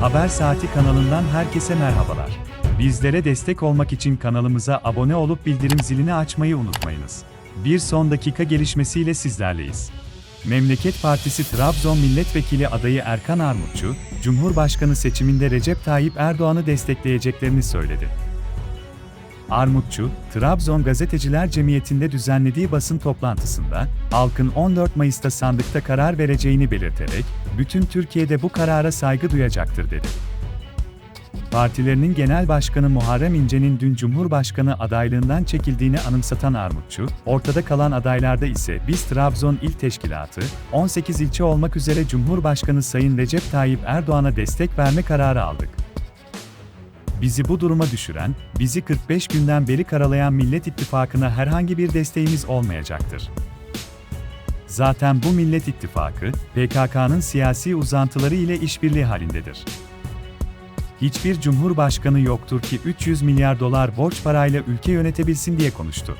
Haber Saati kanalından herkese merhabalar. Bizlere destek olmak için kanalımıza abone olup bildirim zilini açmayı unutmayınız. Bir son dakika gelişmesiyle sizlerleyiz. Memleket Partisi Trabzon Milletvekili adayı Erkan Armutçu, Cumhurbaşkanı seçiminde Recep Tayyip Erdoğan'ı destekleyeceklerini söyledi. Armutçu, Trabzon Gazeteciler Cemiyeti'nde düzenlediği basın toplantısında, halkın 14 Mayıs'ta sandıkta karar vereceğini belirterek, bütün Türkiye'de bu karara saygı duyacaktır dedi. Partilerinin Genel Başkanı Muharrem İnce'nin dün Cumhurbaşkanı adaylığından çekildiğini anımsatan Armutçu, ortada kalan adaylarda ise biz Trabzon İl Teşkilatı, 18 ilçe olmak üzere Cumhurbaşkanı Sayın Recep Tayyip Erdoğan'a destek verme kararı aldık. Bizi bu duruma düşüren, bizi 45 günden beri karalayan Millet İttifakı'na herhangi bir desteğimiz olmayacaktır. Zaten bu Millet İttifakı, PKK'nın siyasi uzantıları ile işbirliği halindedir. Hiçbir cumhurbaşkanı yoktur ki 300 milyar dolar borç parayla ülke yönetebilsin diye konuştu.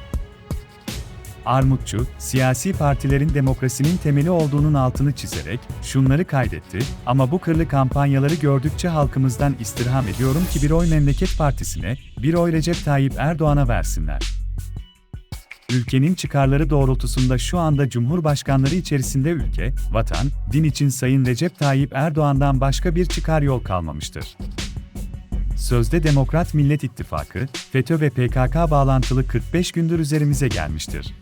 Armutçu, siyasi partilerin demokrasinin temeli olduğunun altını çizerek şunları kaydetti, ama bu kırlı kampanyaları gördükçe halkımızdan istirham ediyorum ki bir oy Memleket Partisi'ne, bir oy Recep Tayyip Erdoğan'a versinler. Ülkenin çıkarları doğrultusunda şu anda Cumhurbaşkanları içerisinde ülke, vatan, din için Sayın Recep Tayyip Erdoğan'dan başka bir çıkar yol kalmamıştır. Sözde Demokrat Millet İttifakı, FETÖ ve PKK bağlantılı 45 gündür üzerimize gelmiştir.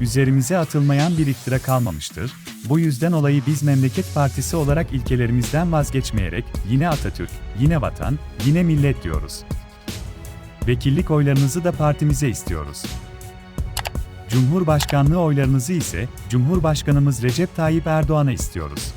Üzerimize atılmayan bir iftira kalmamıştır. Bu yüzden olayı biz Memleket Partisi olarak ilkelerimizden vazgeçmeyerek yine Atatürk, yine vatan, yine millet diyoruz. Vekillik oylarınızı da partimize istiyoruz. Cumhurbaşkanlığı oylarınızı ise Cumhurbaşkanımız Recep Tayyip Erdoğan'a istiyoruz.